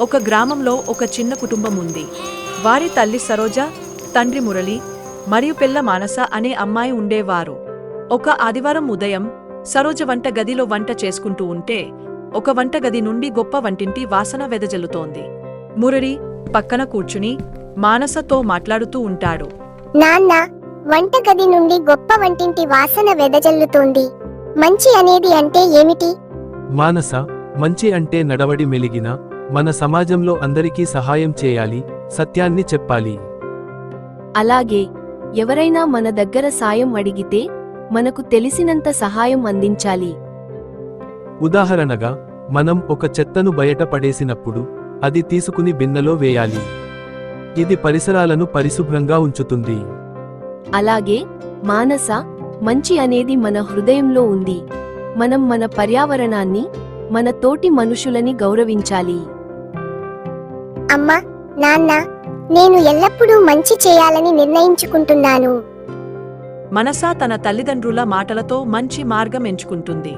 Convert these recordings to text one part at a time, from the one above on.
ఒక గ్రామంలో ఒక చిన్న కుటుంబం ఉంది. వారి తల్లి సరోజ తండ్రి మురళి మరియు పిల్ల మానస అనే అమ్మాయి ఉండేవారు. ఒక ఆదివారం ఉదయం సరోజ వంట గదిలో వంట చేసుకుంటూ ఉంటే ఒక వంటగది నుండి గొప్ప వంటింటి వాసన వెదజల్లుతోంది. మురళి పక్కన కూర్చుని మానసతో మాట్లాడుతూ ఉంటాడు. నాన్న వంటగది నుండి గొప్ప వంటింటి వాసన వెదజల్లుతోంది. మంచి అనేది అంటే ఏమిటి? మానస మంచి అంటే నడవడి మెలిగిన మన సమాజంలో అందరికీ సహాయం చేయాలి సత్యాన్ని చెప్పాలి. అలాగే ఎవరైనా మన దగ్గర సాయం అడిగితే మనకు తెలిసినంత సహాయం అందించాలి. ఉదాహరణగా మనం ఒక చెత్తను బయట పడేసినప్పుడు అది తీసుకుని బిన్నలో వేయాలి. ఇది పరిసరాలను పరిశుభ్రంగా ఉంచుతుంది. అలాగే మానస మంచి అనేది మన హృదయంలో ఉంది. మనం మన పర్యావరణాన్ని మన తోటి మనుషులని గౌరవించాలి. అమ్మా నాన్న నేను ఎల్లప్పుడూ మంచి చేయాలని నిర్ణయించుకుంటున్నాను. మనసా తన తల్లిదండ్రుల మాటలతో మంచి మార్గం ఎంచుకుంటుంది.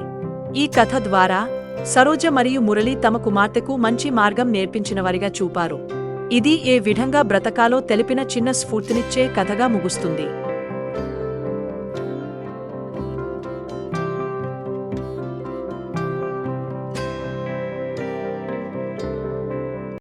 ఈ కథ ద్వారా సరోజ మరియు మురళి తమ కుమార్తెకు మంచి మార్గం నేర్పించినవారిగా చూపారు. ఇది ఏ విధంగా బ్రతకాలో తెలిపిన చిన్న స్ఫూర్తినిచ్చే కథగా ముగుస్తుంది.